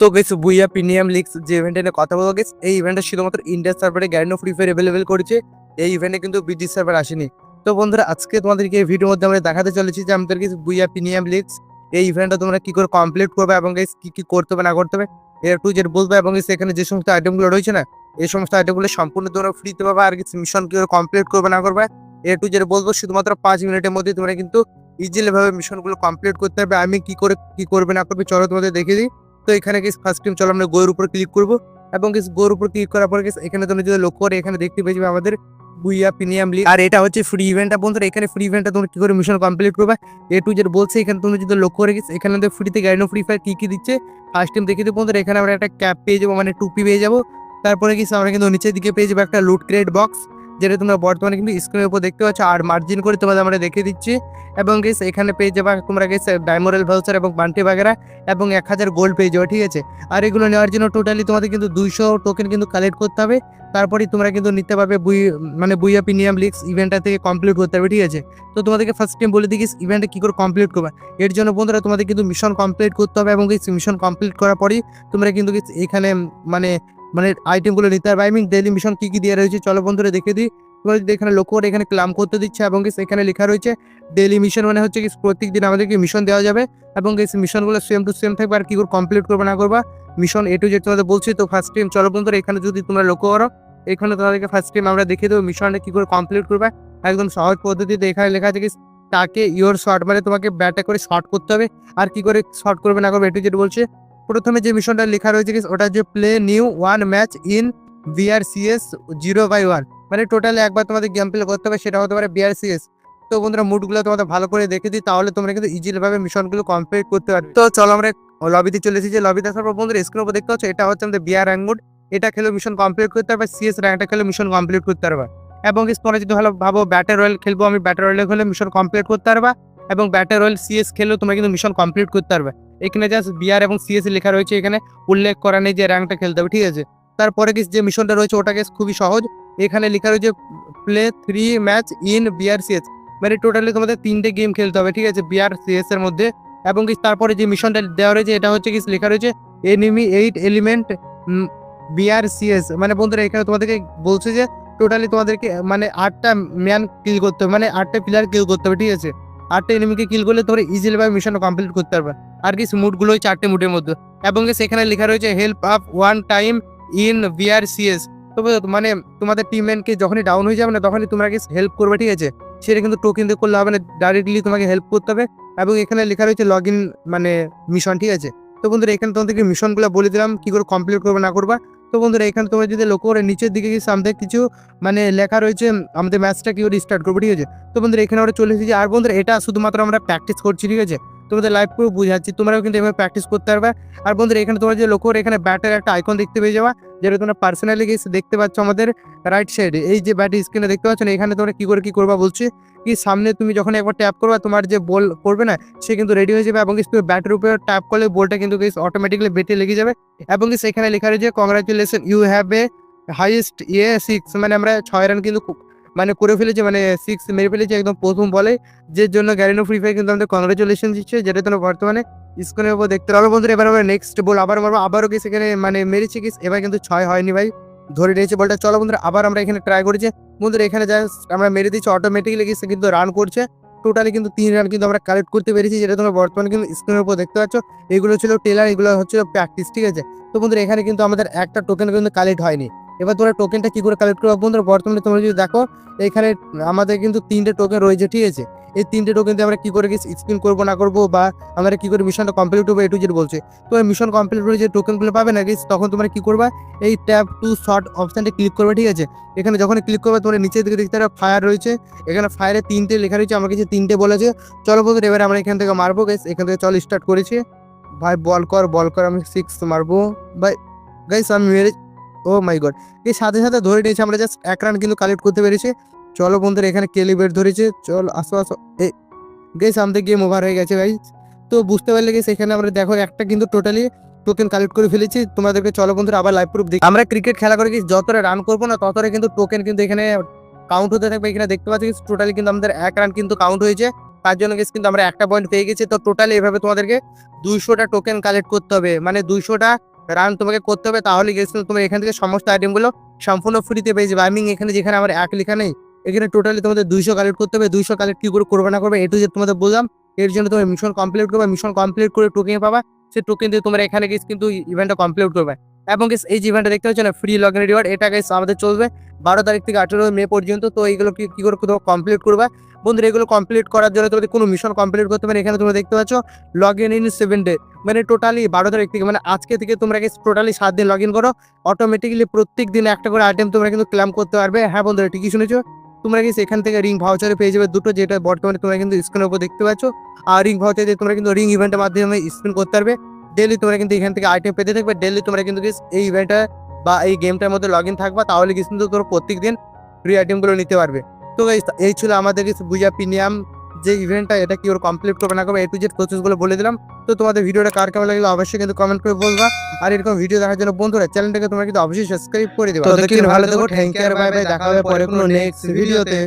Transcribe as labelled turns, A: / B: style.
A: তো গেস বুইয়া premium leagues যে ইভেন্টে নিয়ে কথা বলব গেস এই ইভেন্টটা শুধুমাত্র ইন্ডিয়ান সার্ভারে গ্যারিনো ফ্রি ফায়ার অ্যাভেলেবেল করেছে। এই ইভেন্টে কিন্তু ব্রিটিশ সার্ভার আসেনি। তো বন্ধুরা, আজকে তোমাদেরকে এই ভিডিওর মধ্যে আমরা দেখাতে চলেছি যে আমাদের কিছু বুইয়া প্রিমিয়াম লিগস এই ইভেন্টটা তোমরা কি করে কমপ্লিট করবে এবং guys, কি কি করতে হবে, না করতে হবে, এর টু জেড বলবে এবং এখানে যে সমস্ত আইটেমগুলো রয়েছে না, এই সমস্ত আইটেমগুলো সম্পূর্ণ তোমরা ফ্রিতে পাবে আর কিছু মিশন কি করে কমপ্লিট করবে, না করবে এ টু জেড বলব শুধুমাত্র পাঁচ মিনিটের মধ্যে তোমরা কিন্তু ইজিলি ভাবে মিশনগুলো কমপ্লিট করতে হবে আমি কি করে, কি করবে, না করবে, চলো তোমাদের দেখে দিই। তো এখানে গেস ফার্স্ট টাইম চলো আমরা গোয়ের উপর ক্লিক করব। এবং গেস গোয়ের উপর ক্লিক করার পর গেস এখানে তোমরা যদি লক্ষ্য করে এখানে দেখতে পেয়ে যাবে আমাদের বুইয়া প্রিমিয়াম লিগ আর এটা হচ্ছে ফ্রি ইভেন্টটা বন্ধুরা। এখানে ফ্রি ইভেন্টটা তোমরা কি করে মিশন কমপ্লিট করবে? এ টু জেড বলছে। এখানে তুমি যদি লক্ষ্য করে গেছ এখানে আমাদের ফ্রিতে গাইনো ফ্রি ফায়ার কি কি দিচ্ছে? ফার্স্ট টাইম দেখে দিই বন্ধুরা। এখানে আমরা একটা ক্যাপ পেয়ে যাব মানে টুপি পেয়ে যাব। তারপরে কি আমরা কিন্তু নিচের দিকে পেয়ে যাব একটা লুট ক্রেট বক্স যেটা তোমরা বর্তমানে কিন্তু স্ক্রিনের উপর দেখতে পাচ্ছ। আর মার্জিন করে তোমাদের আমরা দেখে দিচ্ছি। এবং গেস এখানে পেয়ে যাবা তোমরা গেস ডায়মোরাল ভাউচার এবং বান্টি বাগেরা এবং এক হাজার গোল্ড পেয়ে যাবে, ঠিক আছে? আর এগুলো নেওয়ার জন্য টোটালি তোমাদের কিন্তু দুইশো টোকেন কিন্তু কালেক্ট করতে হবে। তারপরেই তোমরা কিন্তু নিতে পারবে বুই মানে বুইয়া প্রিমিয়াম লিগস ইভেন্টটা থেকে কমপ্লিট করতে হবে, ঠিক আছে? তো তোমাদেরকে ফার্স্ট টাইম বলে দিই ইভেন্টটা কী করে কমপ্লিট করবে? এর জন্য বন্ধুরা তোমাদের কিন্তু মিশন কমপ্লিট করতে হবে এবং মিশন কমপ্লিট করার পরেই তোমরা কিন্তু এখানে মানে মানে আইটেমগুলো নিতে পারবে আই মিন ডেলি মিশন কী কী দেওয়া রয়েছে? চলো বন্ধুরা দেখে দিই। তোমরা যদি এখানে লক্ষ্য করে এখানে ক্লাম করতে দিচ্ছে এবং এখানে লেখা রয়েছে ডেলি মিশন মানে হচ্ছে কি প্রত্যেক দিন আমাদেরকে মিশন দেওয়া যাবে এবং এই মিশনগুলো সেম টু সেম থাকবে। আর কি করে কমপ্লিট করবে, না করবা মিশন এ টু জেড তোমাদের বলছি। তো ফার্স্ট টাইম চলো বন্ধুরা এখানে যদি তোমরা লক্ষ্য করো, এখানে তোমাদেরকে ফার্স্ট টাইম আমরা দেখিয়ে দেবো মিশনটা কী করে কমপ্লিট করবে। একদম সহজ পদ্ধতিতে এখানে লেখা আছে কি তাকে ইওর শর্ট মানে তোমাকে ব্যাটে করে শর্ট করতে হবে। আর কি করে শর্ট করবে, না করবে এ টু জেড বলছে। প্রথমে যে মিশনটা লেখা রয়েছে ওটা যে play new one match in BRCS zero by one মানে টোটালি একবার তোমাদের গেম প্লে করতে হবে, সেটা হতে পারে বিআরসিএস তো বন্ধুরা মুডগুলো তোমাদের ভালো করে দেখে দিই, তাহলে তোমরা কিন্তু ইজিলিভাবে মিশনগুলো কমপ্লিট করতে পারবে। তো চলো আমরা লবিতে চলে এসেছি। লবিতে আসার পর বন্ধুরা স্ক্রিনের উপর দেখতে পাচ্ছ, এটা হচ্ছে আমাদের বিআর র্যাঙ্ক এটা খেলে মিশন কমপ্লিট করতে পারবে সিএস র্যাঙ্কটা খেলে মিশন কমপ্লিট করতে পারবে। এবং তোমরা যদি ভালো ভাবো ব্যাটার রয়্যাল খেলব, আমি ব্যাটার রয়্যাল খেলে মিশন কমপ্লিট করতে পারবা। এবং ব্যাটার রয়্যাল সিএস খেলেও তোমরা কিন্তু মিশন কমপ্লিট করতে পারবে। এখানে জাস্ট বিআর এবং সিএস লেখা রয়েছে, এখানে উল্লেখ করা নেই যে র্যাঙ্কটা খেলতে হবে, ঠিক আছে? তারপরে কি যে মিশনটা রয়েছে ওটাকে খুবই সহজ। এখানে লেখা রয়েছে play three match in BR CS মানে টোটালি তোমাদের তিনটে গেম খেলতে হবে, ঠিক আছে? বিআর সিএস এর মধ্যে। এবং কি তারপরে যে মিশনটা দেওয়া রয়েছে, এটা হচ্ছে কি লেখা রয়েছে enemy eight eliminate BR CS মানে বন্ধুরা, এখানে তোমাদেরকে বলছে যে টোটালি তোমাদেরকে মানে আটটা ম্যান কিল করতে হবে মানে আটটা প্লেয়ার কিল করতে হবে, ঠিক আছে? আটটা এনিমিকে কিল করলে তোমরা ইজিলি ভাবে মিশন কমপ্লিট করতে পারবে। আর কি মুডগুলো চারটে মুডের মধ্যে। এবং কি সেখানে লেখা রয়েছে help up one time in BR CS তবে মানে তোমাদের টিমমেটকে যখনই ডাউন হয়ে যাবে না, তখনই তোমরা হেল্প করবে, ঠিক আছে? সেটা কিন্তু টোকেন দিয়ে করলে হবে না ডাইরেক্টলি তোমাকে হেল্প করতে হবে। এবং এখানে লেখা রয়েছে লগ ইন মানে মিশন ঠিক আছে? তো বন্ধুরা, এখানে তোমাদেরকে মিশনগুলো বলে দিলাম, কী করে কমপ্লিট করবে, না করবা। তো বন্ধুরা, এখানে তোমরা যদি লক্ষ্য করে, নিচের দিকে কিছু আমাদের কিছু মানে লেখা রয়েছে, আমাদের ম্যাচটা কী করে স্টার্ট করব, ঠিক আছে? তো বন্ধুরা, এখানে আমরা চলে এসেছি। আর বন্ধুরা, এটা শুধুমাত্র আমরা প্র্যাকটিস করছি, ঠিক আছে? তোমাদের লাইভ পুরো বুঝাচ্ছি, তোমরাও কিন্তু এভাবে প্র্যাকটিস করতে পারবে। আর বন্ধুরা, এখানে তোমরা যে লক্ষ্য এখানে ব্যাটের একটা আইকন দেখতে পেয়ে যাওয়া যেটা তোমরা পার্সোনালি গিয়ে দেখতে পাচ্ছ আমাদের রাইট সাইডে এই যে ব্যাট স্ক্রিনে দেখতে পাচ্ছ এখানে তোমরা কী করে কী করবা বলছি, কি সামনে তুমি যখন একবার ট্যাপ করবা, তোমার যে বল করবে না, সে কিন্তু রেডি হয়ে যাবে এবং তুমি ব্যাটের উপরে ট্যাপ করলে বলটা কিন্তু অটোমেটিকলি বেটে লেগে যাবে। এবং সেখানে লেখা রয়েছে congratulation you have a highest ইয়ে সিক্স মানে আমরা ছয় রান কিন্তু মানে করে ফেলেছি মানে সিক্স মেরে ফেলেছি একদম প্রথম বলে, যে জন্য গ্যারিনো ফ্রি ফায়ার কিন্তু আমাদের কংগ্রাচুলেশন দিচ্ছে, যেটা তোমরা বর্তমানে স্ক্রিনের উপর দেখতে পারো বন্ধুরা, এবার আমরা নেক্সট বল আবার মারবো, আবারও কি সেখানে মানে মেরেছে কি? এবার কিন্তু ছয় হয়নি ভাই, ধরে নিয়েছে বলটা। চলো বন্ধুরা, আবার আমরা এখানে ট্রাই করেছি। বন্ধুরা, এখানে যা আমরা মেরে দিচ্ছি অটোমেটিকলি সে কিন্তু রান করছে। টোটালি কিন্তু তিন রান কিন্তু আমরা কালেক্ট করতে পেরেছি, যেটা তোমরা বর্তমানে কিন্তু স্ক্রিনের উপর দেখতে পাচ্ছ। এগুলো ছিল টেলার এগুলো হচ্ছে প্র্যাকটিস ঠিক আছে? তো বন্ধুরা, এখানে কিন্তু আমাদের একটা টোকেন কিন্তু কালেক্ট হয়নি। এবার তোমরা টোকেনটা কি করে কালেক্ট করব বন্ধুরা? বর্তমানে তোমরা যদি দেখো এখানে আমাদের কিন্তু তিনটে টোকেন রয়েছে ঠিক আছে? এই তিনটে টোকেন দিয়ে আমরা কি করে স্পিন করব না করব বা আমরা কি করে মিশনটা কমপ্লিট করব এটু টু জেড বলছে। তো মিশন কমপ্লিট করে যে টোকেনগুলো পাবে না guys, তখন তোমরা কি করবা? এই ট্যাপ টু শর্ট অপশানটা ক্লিক করবে ঠিক আছে? এখানে যখন ক্লিক করবে তোমরা নিচের দিকে দেখতে পারো ফায়ার রয়েছে। এখানে ফায়ারে তিনটে লেখা রয়েছে আমার কাছে তিনটে বলেছে। চলো বন্ধুরা এবার আমরা এখান থেকে মারবো গেস এখান থেকে চল স্টার্ট করেছি। ভাই বল কর বল কর আমি সিক্স মারবো। ভাই গাইস আমি মেরে ও মাই গড এই সাথে সাথে ধরে নিয়েছে, আমরা জাস্ট এক রান কিন্তু কালেক্ট করতে পেরেছি। চলো বন্ধুরা, এখানে কেলিবেট ধরেছে। চল, আসো আসো। এই গেস আমাদের গেম ওভার হয়ে গেছে গাইস তো বুঝতে পারলে গেছে এখানে আমরা দেখো একটা কিন্তু টোটালি টোকেন কালেক্ট করে ফেলেছি। তোমাদেরকে চলো বন্ধুরা, আবার লাইভ প্রুফ দেখি। আমরা ক্রিকেট খেলা করে কি যতটা রান করব না, ততটা কিন্তু টোকেন কিন্তু এখানে কাউন্ট হতে থাকবে। এখানে দেখতে পাচ্ছি টোটালি কিন্তু আমাদের এক রান কিন্তু কাউন্ট হয়েছে। তার জন্য গেছে কিন্তু আমরা একটা পয়েন্ট পেয়ে গেছি। তো টোটালি এভাবে তোমাদেরকে দুইশোটা টোকেন কালেক্ট করতে হবে। মানে দুইশোটা রান তোমাকে করতে হবে, তাহলে গেছিল তোমার এখান থেকে সমস্ত আইটেমগুলো সম্পূর্ণ ফ্রিতে পেয়ে যাবে। আমি এখানে যেখানে আমার এক লেখা নেই, এখানে টোটালি তোমাদের দুইশো কালেক্ট করতে হবে, দুইশো কালেক্ট কী করে করবে না করবে এটু যে তোমাদের বললাম এর জন্য তোমার মিশন কমপ্লিট করবে মিশন কমপ্লিট করে টোকেন পাবা। সে টোকেন দিয়ে তোমরা এখানে গেছি কিন্তু ইভেন্টটা কমপ্লিট করবে। এবং এই যে ইভেন্টটা দেখতে পাচ্ছ না ফ্রি লগ ইন রিওয়ার্ড এটা গেছে আমাদের চলবে বারো তারিখ থেকে আঠেরো মে পর্যন্ত। তো এইগুলো কি করে কোথাও কমপ্লিট করবে? বন্ধুরা, এগুলো কমপ্লিট করার জন্য তোমাদের কোনো মিশন কমপ্লিট করতে পারে এখানে তোমরা দেখতে পাচ্ছ log in in seven day মানে টোটালি বারো তারিখ থেকে মানে আজকে থেকে তোমরা টোটালি সাত দিন লগ ইন করো। অটোমেটিক্যালি প্রত্যেক দিন একটা করে আইটেম তোমরা কিন্তু ক্লেম করতে পারবে। হ্যাঁ বন্ধুরা, ঠিকই শুনেছো? তোমরা গেছে এখান থেকে রিং ভাউচারে পেয়ে যাবে দুটো, যেটা বর্তমানে তোমরা কিন্তু স্ক্রিনের উপর দেখতে পাচ্ছ। আর রিং ভাউচার দিয়ে তোমরা কিন্তু রিং ইভেন্টের মাধ্যমে স্পিন করতে পারবে। ডেলি তোমরা কিন্তু এখান থেকে আইটেম পেতে থাকবে। ডেলি তোমরা কিন্তু এই ইভেন্টটা বা এই গেমটার মধ্যে লগ ইন থাকবা তাহলে কিন্তু তোমরা প্রত্যেক দিন ফ্রি আইটেমগুলো নিতে পারবে। তো এই ছিল আমাদের কিছু বুঝা প্রিমিয়াম যে ইভেন্টটা এটা কি ওর কমপ্লিট করবে না করবে এ টু জেড প্রসেসগুলো বলে দিলাম। তো তোমাদের ভিডিওটা কার কেমন লাগল অবশ্যই কিন্তু কমেন্ট করে বলবা। আর এরকম ভিডিও দেখার জন্য বন্ধুরা চ্যানেলটাকে তোমরা কিন্তু অবশ্যই সাবস্ক্রাইব করে দিবা।
B: ভালো থেকো থ্যাংক ইউ বাই বাই দেখা হবে পরে কোনো নেক্সট ভিডিওতে